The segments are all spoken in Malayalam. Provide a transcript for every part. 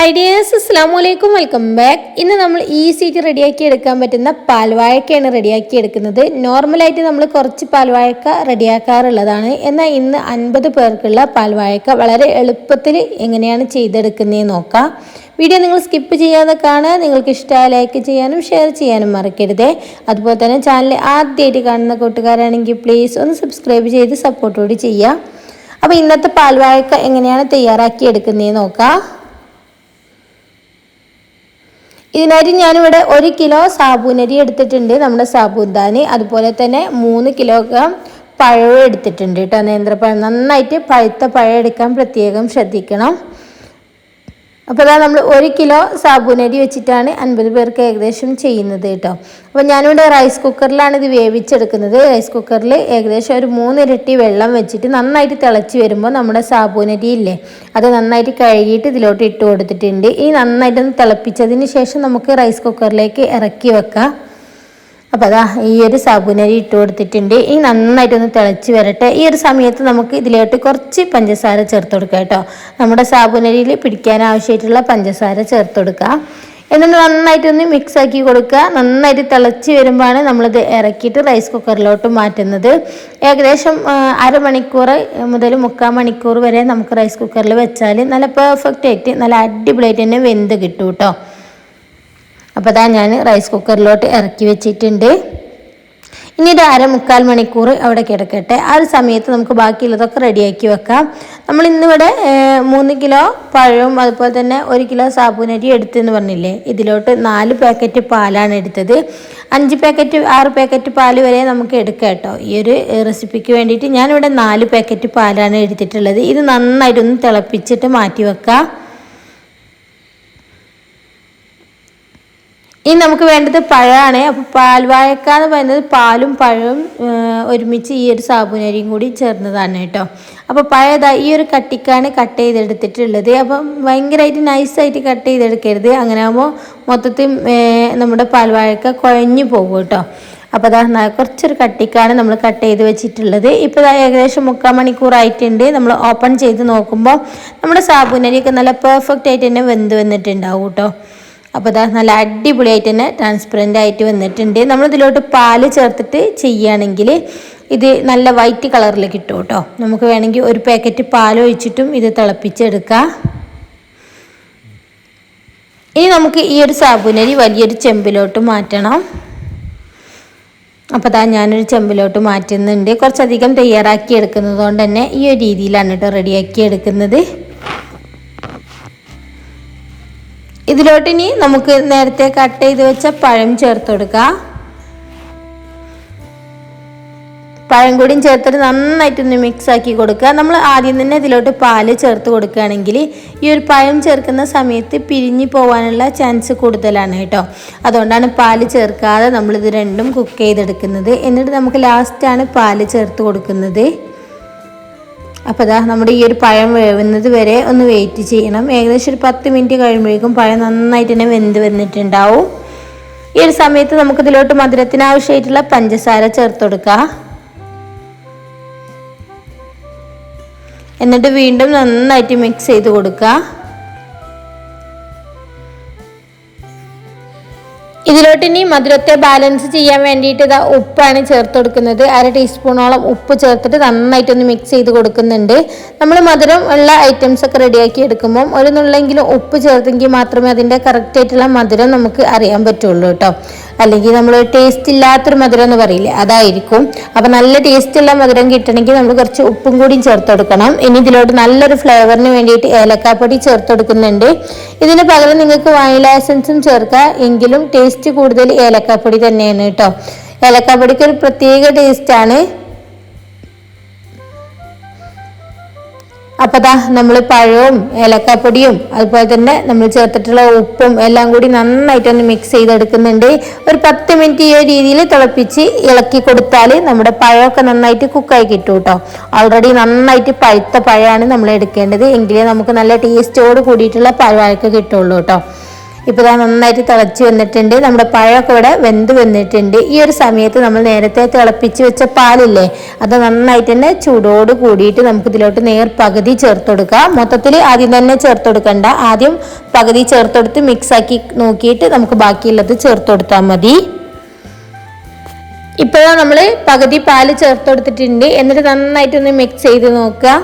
ഹൈ ഡിയേഴ്സ് അസ്സാം വലൈക്കും വെൽക്കം ബാക്ക് ഇന്ന് നമ്മൾ ഈസിയായിട്ട് റെഡിയാക്കി എടുക്കാൻ പറ്റുന്ന പാൽവാഴക്കയാണ് റെഡിയാക്കി എടുക്കുന്നത്. നോർമലായിട്ട് നമ്മൾ കുറച്ച് പാൽവാഴക്ക റെഡിയാക്കാറുള്ളതാണ് എന്നാൽ ഇന്ന് അൻപത് പേർക്കുള്ള പാൽവാഴക്ക വളരെ എളുപ്പത്തിൽ എങ്ങനെയാണ് ചെയ്തെടുക്കുന്നതെന്ന് നോക്കാം. വീഡിയോ നിങ്ങൾ സ്കിപ്പ് ചെയ്യാതെ കാണുക. നിങ്ങൾക്ക് ഇഷ്ടമായ ലൈക്ക് ചെയ്യാനും ഷെയർ ചെയ്യാനും മറക്കരുത്. അതുപോലെ തന്നെ ചാനൽ ആദ്യമായിട്ട് കാണുന്ന കൂട്ടുകാരാണെങ്കിൽ പ്ലീസ് ഒന്ന് സബ്സ്ക്രൈബ് ചെയ്ത് സപ്പോർട്ടോട് ചെയ്യുക. അപ്പോൾ ഇന്നത്തെ പാൽവാഴക്ക എങ്ങനെയാണ് തയ്യാറാക്കി എടുക്കുന്നതെന്ന് നോക്കാം. ഇതിനായിട്ട് ഞാനിവിടെ ഒരു കിലോ സാബൂനരി എടുത്തിട്ടുണ്ട് നമ്മുടെ സാബൂദാനി. അതുപോലെ തന്നെ മൂന്ന് കിലോഗ്രാം പഴവും എടുത്തിട്ടുണ്ട് കേട്ടോ. നേന്ത്രപ്പഴം. നന്നായിട്ട് പഴുത്ത പഴം എടുക്കാൻ പ്രത്യേകം ശ്രദ്ധിക്കണം. അപ്പോൾ അതാ നമ്മൾ ഒരു കിലോ സാബുനരി വെച്ചിട്ടാണ് അൻപത് പേർക്ക് ഏകദേശം ചെയ്യുന്നത് കേട്ടോ. അപ്പോൾ ഞാനിവിടെ റൈസ് കുക്കറിലാണ് ഇത് വേവിച്ചെടുക്കുന്നത്. റൈസ് കുക്കറിൽ ഏകദേശം ഒരു മൂന്നിരട്ടി വെള്ളം വെച്ചിട്ട് നന്നായിട്ട് തിളച്ച് വരുമ്പോൾ നമ്മുടെ സാബുനരി ഇല്ലേ അത് നന്നായിട്ട് കഴുകിയിട്ട് ഇതിലോട്ട് ഇട്ട് കൊടുത്തിട്ടുണ്ട്. ഈ നന്നായിട്ടൊന്ന് തിളപ്പിച്ചതിന് ശേഷം നമുക്ക് റൈസ് കുക്കറിലേക്ക് ഇറക്കി വെക്കാം. അപ്പോൾ അതാ ഈ ഒരു സാബുനരി ഇട്ട് കൊടുത്തിട്ടുണ്ട്. ഈ നന്നായിട്ടൊന്ന് തിളച്ച് വരട്ടെ. ഈ ഒരു സമയത്ത് നമുക്ക് ഇതിലോട്ട് കുറച്ച് പഞ്ചസാര ചേർത്ത് കൊടുക്കാം കേട്ടോ. നമ്മുടെ സാബുനരിയിൽ പിടിക്കാൻ ആവശ്യമായിട്ടുള്ള പഞ്ചസാര ചേർത്ത് കൊടുക്കുക എന്നിട്ട് നന്നായിട്ടൊന്ന് മിക്സ് ആക്കി കൊടുക്കുക. നന്നായിട്ട് തിളച്ച് വരുമ്പോഴാണ് നമ്മളിത് ഇറക്കിയിട്ട് റൈസ് കുക്കറിലോട്ട് മാറ്റുന്നത്. ഏകദേശം അരമണിക്കൂർ മുതൽ മുക്കാൽ മണിക്കൂർ വരെ നമുക്ക് റൈസ് കുക്കറിൽ വെച്ചാൽ നല്ല പെർഫെക്റ്റ് ആയിട്ട് നല്ല അടിപൊളിയായിട്ട് തന്നെ വെന്ത് കിട്ടും കേട്ടോ. അപ്പോൾ അതാ ഞാൻ റൈസ് കുക്കറിലോട്ട് ഇറക്കി വെച്ചിട്ടുണ്ട്. ഇനി ഒരു അര മുക്കാൽ മണിക്കൂർ അവിടെ കിടക്കട്ടെ. ആ ഒരു സമയത്ത് നമുക്ക് ബാക്കിയുള്ളതൊക്കെ റെഡിയാക്കി വെക്കാം. നമ്മൾ ഇന്നിവിടെ മൂന്ന് കിലോ പഴവും അതുപോലെ തന്നെ ഒരു കിലോ സാബുനരി എടുത്തെന്ന് പറഞ്ഞില്ലേ? ഇതിലോട്ട് നാല് പാക്കറ്റ് പാലാണ് എടുത്തത്. അഞ്ച് പാക്കറ്റ് ആറ് പാക്കറ്റ് പാൽ വരെ നമുക്ക് എടുക്കാം കേട്ടോ. ഈ ഒരു റെസിപ്പിക്ക് വേണ്ടിയിട്ട് ഞാനിവിടെ നാല് പാക്കറ്റ് പാലാണ് എടുത്തിട്ടുള്ളത്. ഇത് നന്നായിട്ടൊന്ന് തിളപ്പിച്ചിട്ട് മാറ്റി വെക്കാം. ഇനി നമുക്ക് വേണ്ടത് പഴമാണ്. അപ്പോൾ പാൽവാഴക്ക എന്ന് പറയുന്നത് പാലും പഴവും ഒരുമിച്ച് ഈ ഒരു സാബുനരിയും കൂടി ചേർന്നതാണ് കേട്ടോ. അപ്പോൾ പഴയതാ ഈ ഒരു കട്ടിക്കാണ് കട്ട് ചെയ്തെടുത്തിട്ടുള്ളത്. അപ്പം ഭയങ്കരമായിട്ട് നൈസായിട്ട് കട്ട് ചെയ്തെടുക്കരുത്. അങ്ങനെ ആകുമ്പോൾ മൊത്തത്തിൽ നമ്മുടെ പാൽവാഴക്ക കുഴഞ്ഞു പോകും കേട്ടോ. അപ്പോൾ അതാ കുറച്ചൊരു കട്ടിക്കാണ് നമ്മൾ കട്ട് ചെയ്ത് വെച്ചിട്ടുള്ളത്. ഇപ്പോൾ ഏകദേശം മുക്കാൽ മണിക്കൂറായിട്ടുണ്ട് നമ്മൾ ഓപ്പൺ ചെയ്ത് നോക്കുമ്പോൾ നമ്മുടെ സാബുനരിയൊക്കെ നല്ല പെർഫെക്റ്റ് ആയിട്ട് തന്നെ വെന്ത് വന്നിട്ടുണ്ടാവും കേട്ടോ. അപ്പോൾ ഇതാ നല്ല അടിപൊളിയായിട്ട് തന്നെ ട്രാൻസ്പെറന്റ് ആയിട്ട് വന്നിട്ടുണ്ട്. നമ്മളിതിലോട്ട് പാൽ ചേർത്തിട്ട് ചെയ്യുകയാണെങ്കിൽ ഇത് നല്ല വൈറ്റ് കളറിൽ കിട്ടും കേട്ടോ. നമുക്ക് വേണമെങ്കിൽ ഒരു പാക്കറ്റ് പാൽ ഒഴിച്ചിട്ടും ഇത് തിളപ്പിച്ചെടുക്കാം. ഇനി നമുക്ക് ഈ ഒരു സാബുനരി വലിയൊരു ചെമ്പിലോട്ട് മാറ്റണം. അപ്പോൾ അതാ ഞാനൊരു ചെമ്പിലോട്ട് മാറ്റുന്നുണ്ട്. കുറച്ചധികം തയ്യാറാക്കി എടുക്കുന്നത് കൊണ്ട് തന്നെ ഈ ഒരു രീതിയിലാണ് കേട്ടോ റെഡിയാക്കി എടുക്കുന്നത്. ഇതിലോട്ട് ഇനി നമുക്ക് നേരത്തെ കട്ട് ചെയ്ത് വെച്ച പഴം ചേർത്ത് കൊടുക്കാം. പഴം കൂടിയും ചേർത്തിട്ട് നന്നായിട്ടൊന്ന് മിക്സ് ആക്കി കൊടുക്കുക. നമ്മൾ ആദ്യം തന്നെ ഇതിലോട്ട് പാൽ ചേർത്ത് കൊടുക്കുകയാണെങ്കിൽ ഈ ഒരു പഴം ചേർക്കുന്ന സമയത്ത് പിരിഞ്ഞു പോകാനുള്ള ചാൻസ് കൂടുതലാണ് കേട്ടോ. അതുകൊണ്ടാണ് പാൽ ചേർക്കാതെ നമ്മളിത് രണ്ടും കുക്ക് ചെയ്തെടുക്കുന്നത്. എന്നിട്ട് നമുക്ക് ലാസ്റ്റാണ് പാൽ ചേർത്ത് കൊടുക്കുന്നത്. അപ്പോൾ അതാ നമ്മുടെ ഈ ഒരു പഴം വേവുന്നത് വരെ ഒന്ന് വെയിറ്റ് ചെയ്യണം. ഏകദേശം ഒരു പത്ത് മിനിറ്റ് കഴിയുമ്പോഴേക്കും പഴം നന്നായിട്ട് തന്നെ വെന്ത് വന്നിട്ടുണ്ടാവും. ഈ ഒരു സമയത്ത് നമുക്ക് ഇതിലോട്ട് മധുരത്തിന് ആവശ്യമായിട്ടുള്ള പഞ്ചസാര ചേർത്ത് കൊടുക്കുക എന്നിട്ട് വീണ്ടും നന്നായിട്ട് മിക്സ് ചെയ്ത് കൊടുക്കുക ഇതിലോട്ട് ഇനി മധുരത്തെ ബാലൻസ് ചെയ്യാൻ വേണ്ടിയിട്ട് ഇതാ ഉപ്പാണ് ചേർത്ത് കൊടുക്കുന്നത് അര ടീസ്പൂണോളം ഉപ്പ് ചേർത്തിട്ട് നന്നായിട്ടൊന്ന് മിക്സ് ചെയ്ത് കൊടുക്കുന്നുണ്ട്. നമ്മൾ മധുരം ഉള്ള ഐറ്റംസ് ഒക്കെ റെഡിയാക്കി എടുക്കുമ്പം ഒരു നുള്ളെങ്കിലും ഉപ്പ് ചേർത്തെങ്കിൽ മാത്രമേ അതിന്റെ കറക്റ്റ് ആയിട്ടുള്ള മധുരം നമുക്ക് അറിയാൻ പറ്റുള്ളൂ കേട്ടോ. അല്ലെങ്കിൽ നമ്മൾ ടേസ്റ്റ് ഇല്ലാത്തൊരു മധുരം എന്ന് പറയില്ലേ അതായിരിക്കും. അപ്പം നല്ല ടേസ്റ്റ് ഉള്ള മധുരം കിട്ടണമെങ്കിൽ നമ്മൾ കുറച്ച് ഉപ്പും കൂടിയും ചേർത്ത് കൊടുക്കണം. ഇനി ഇതിലോട്ട് നല്ലൊരു ഫ്ലേവറിന് വേണ്ടിയിട്ട് ഏലക്കാപ്പൊടി ചേർത്ത് കൊടുക്കുന്നുണ്ട്. ഇതിന് പകരം നിങ്ങൾക്ക് വാനില എസൻസും ചേർക്കാം. എങ്കിലും ടേസ്റ്റ് കൂടുതൽ ഏലക്കാപ്പൊടി തന്നെയാണ് കേട്ടോ. ഏലക്കാപ്പൊടിക്ക് ഒരു പ്രത്യേക ടേസ്റ്റാണ് അപ്പോൾ ദാ നമ്മൾ പഴവും ഏലക്കാപ്പൊടിയും അതുപോലെ തന്നെ നമ്മൾ ചേർത്തിട്ടുള്ള ഉപ്പും എല്ലാം കൂടി നന്നായിട്ടൊന്ന് മിക്സ് ചെയ്തെടുക്കുന്നുണ്ട്. ഒരു പത്ത് മിനിറ്റ് ഈ രീതിയിൽ തിളപ്പിച്ച് ഇളക്കി കൊടുത്താൽ നമ്മുടെ പഴമൊക്കെ നന്നായിട്ട് കുക്കായി കിട്ടും കേട്ടോ ഓൾറെഡി നന്നായിട്ട് പഴുത്ത പഴമാണ് നമ്മൾ എടുക്കേണ്ടത്. എങ്കിലേ നമുക്ക് നല്ല ടേസ്റ്റോട് കൂടിയിട്ടുള്ള പഴമൊക്കെ കിട്ടുള്ളൂ കേട്ടോ ഇപ്പോൾ ഇതാ നന്നായിട്ട് തിളച്ച് വന്നിട്ടുണ്ട്. നമ്മുടെ പഴമൊക്കെ ഇവിടെ വെന്ത് വന്നിട്ടുണ്ട്. ഈ ഒരു സമയത്ത് നമ്മൾ നേരത്തെ തിളപ്പിച്ച് വെച്ച പാലില്ലേ അത് നന്നായിട്ട് തന്നെ ചൂടോട് കൂടിയിട്ട് നമുക്ക് ഇതിലോട്ട് നേർ പകുതി ചേർത്ത് കൊടുക്കാം. മൊത്തത്തിൽ ആദ്യം തന്നെ ചേർത്ത് കൊടുക്കണ്ട. ആദ്യം പകുതി ചേർത്തെടുത്ത് മിക്സാക്കി നോക്കിയിട്ട് നമുക്ക് ബാക്കിയുള്ളത് ചേർത്ത് കൊടുത്താൽ മതി. ഇപ്പോഴാണ് നമ്മൾ പകുതി പാൽ ചേർത്ത് കൊടുത്തിട്ടുണ്ട്. എന്നിട്ട് നന്നായിട്ടൊന്ന് മിക്സ് ചെയ്ത് നോക്കുക.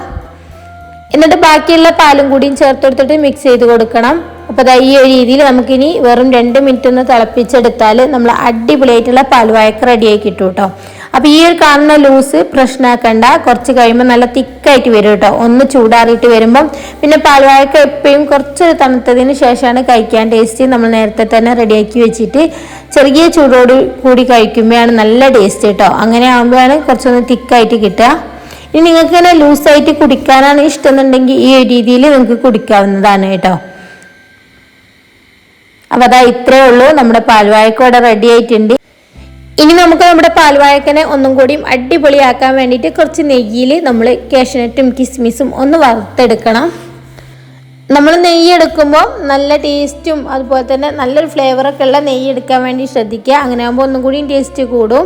എന്നിട്ട് ബാക്കിയുള്ള പാലും കൂടിയും ചേർത്ത് കൊടുത്തിട്ട് മിക്സ് ചെയ്ത് കൊടുക്കണം. അപ്പോൾ അതാ ഈ ഒരു രീതിയിൽ നമുക്കിനി വെറും രണ്ട് മിനിറ്റ് ഒന്ന് തിളപ്പിച്ചെടുത്താൽ നമ്മൾ അടിപൊളിയായിട്ടുള്ള പാൽവായക്ക് റെഡിയായി കിട്ടും കേട്ടോ അപ്പോൾ ഈ ഒരു കാണുന്ന ലൂസ് പ്രശ്നമാക്കണ്ട കുറച്ച് കഴിയുമ്പോൾ നല്ല തിക്കായിട്ട് വരും കേട്ടോ ഒന്ന് ചൂടാറിയിട്ട് വരുമ്പം പിന്നെ പാൽവായക്ക എപ്പോഴും കുറച്ചൊരു തണുത്തതിന് ശേഷമാണ് കഴിക്കാൻ ടേസ്റ്റ് നമ്മൾ നേരത്തെ തന്നെ റെഡിയാക്കി വെച്ചിട്ട് ചെറിയ ചൂടോട് കൂടി കഴിക്കുമ്പോഴാണ് നല്ല ടേസ്റ്റ് കേട്ടോ അങ്ങനെ ആകുമ്പോഴാണ് കുറച്ചൊന്ന് തിക്കായിട്ട് കിട്ടുക. ഇനി നിങ്ങൾക്ക് ഇങ്ങനെ ലൂസായിട്ട് കുടിക്കാനാണ് ഇഷ്ടം എന്നുണ്ടെങ്കിൽ ഈ ഒരു രീതിയിൽ നിങ്ങൾക്ക് കുടിക്കാവുന്നതാണ് കേട്ടോ അപ്പോൾ അതാ ഇത്രയേ ഉള്ളൂ. നമ്മുടെ പാൽവാഴക്ക ഇവിടെ റെഡി ആയിട്ടുണ്ട്. ഇനി നമുക്ക് നമ്മുടെ പാൽവാഴക്കനെ ഒന്നും കൂടിയും അടിപൊളിയാക്കാൻ വേണ്ടിയിട്ട് കുറച്ച് നെയ്യിൽ നമ്മൾ കാഷ്യനട്ടും കിസ്മിസും ഒന്ന് വറുത്തെടുക്കണം. നമ്മൾ നെയ്യ് എടുക്കുമ്പോൾ നല്ല ടേസ്റ്റും അതുപോലെ തന്നെ നല്ലൊരു ഫ്ലേവറൊക്കെ ഉള്ള നെയ്യ് എടുക്കാൻ വേണ്ടി ശ്രദ്ധിക്കുക. അങ്ങനെ ആകുമ്പോൾ ഒന്നും കൂടിയും ടേസ്റ്റ് കൂടും.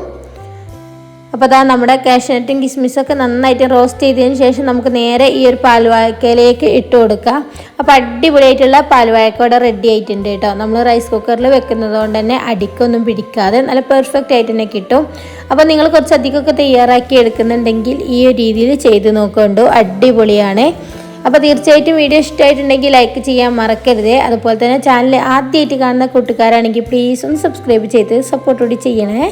അപ്പോൾ അതാ നമ്മുടെ കാഷ്യനട്ടും കിസ്മിസൊക്കെ നന്നായിട്ട് റോസ്റ്റ് ചെയ്തതിന് ശേഷം നമുക്ക് നേരെ ഈ ഒരു പാൽവാഴക്കയിലേക്ക് ഇട്ട് കൊടുക്കാം. അപ്പോൾ അടിപൊളിയായിട്ടുള്ള പാൽവാഴക്ക ഇവിടെ റെഡി ആയിട്ടുണ്ട് കേട്ടോ. നമ്മൾ റൈസ് കുക്കറിൽ വെക്കുന്നത് കൊണ്ട് തന്നെ അടിക്കൊന്നും പിടിക്കാതെ നല്ല പെർഫെക്റ്റ് ആയിട്ട് തന്നെ കിട്ടും. അപ്പോൾ നിങ്ങൾ കുറച്ച് അധികമൊക്കെ തയ്യാറാക്കി എടുക്കുന്നുണ്ടെങ്കിൽ ഈ ഒരു രീതിയിൽ ചെയ്ത് നോക്കുന്നുണ്ടോ അടിപൊളിയാണ്. അപ്പോൾ തീർച്ചയായിട്ടും വീഡിയോ ഇഷ്ടമായിട്ടുണ്ടെങ്കിൽ ലൈക്ക് ചെയ്യാൻ മറക്കരുത്. അതുപോലെ തന്നെ ചാനൽ ആദ്യമായിട്ട് കാണുന്ന കൂട്ടുകാരാണെങ്കിൽ പ്ലീസ് ഒന്ന് സബ്സ്ക്രൈബ് ചെയ്ത് സപ്പോർട്ട് കൂടി ചെയ്യണേ.